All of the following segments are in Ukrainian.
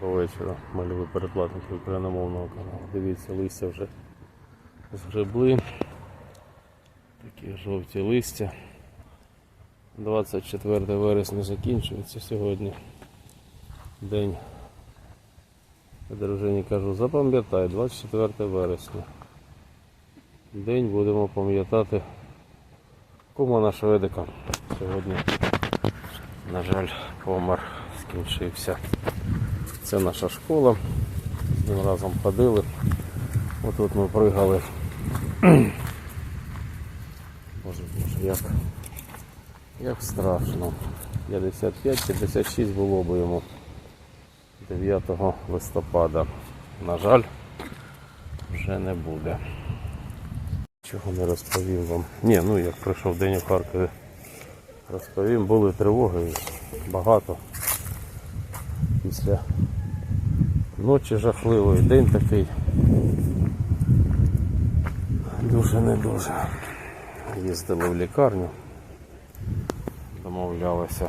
Вечора, мальові передплатники україномовного каналу. Дивіться, листя вже згребли. Такі жовті листя. 24 вересня закінчується сьогодні. День. Дружині кажу, запам'ятай, 24 вересня. День будемо пам'ятати кума нашого. Сьогодні, на жаль, помер, скінчився. Це наша школа. Ним разом ходили. Отут ми пригали. Боже, боже, як, як страшно. 55-56 було б йому 9 листопада. На жаль, вже не буде. Чого не розповім вам. Ні, ну як пройшов день у Харкові. Розповім, були тривоги багато. Після ночі жахливої, день такий. Дуже не дуже. Їздили в лікарню, домовлялися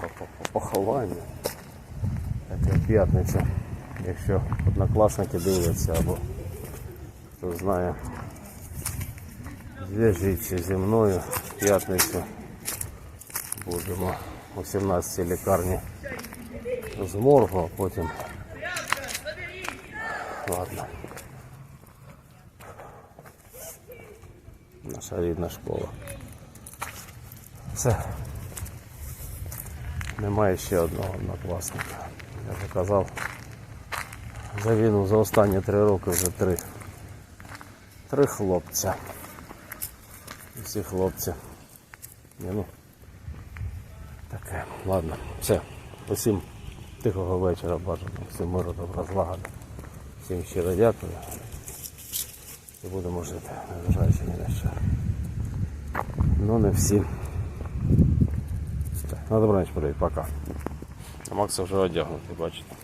про по- поховання. Таке п'ятниця. Якщо однокласники дивляться або хто знає, зв'яжіться зі мною в п'ятницю. Будемо у 17 лікарні з моргу, а потім. Ладно. Наша рідна школа. Все. Немає ще одного однокласника. Я вже казав. За за останні три роки вже три. Три хлопця. Всі хлопці. Ні, ну. Таке. Ладно. Все. Усім тихого вечора бажано. Всім миру, добра, злагоди. Всім щиро дякую. І будемо жити, незважаючи ні на що. Ну не всі. Так, на добраніч, привіт, пока. А Макса вже одягнутий, бачите.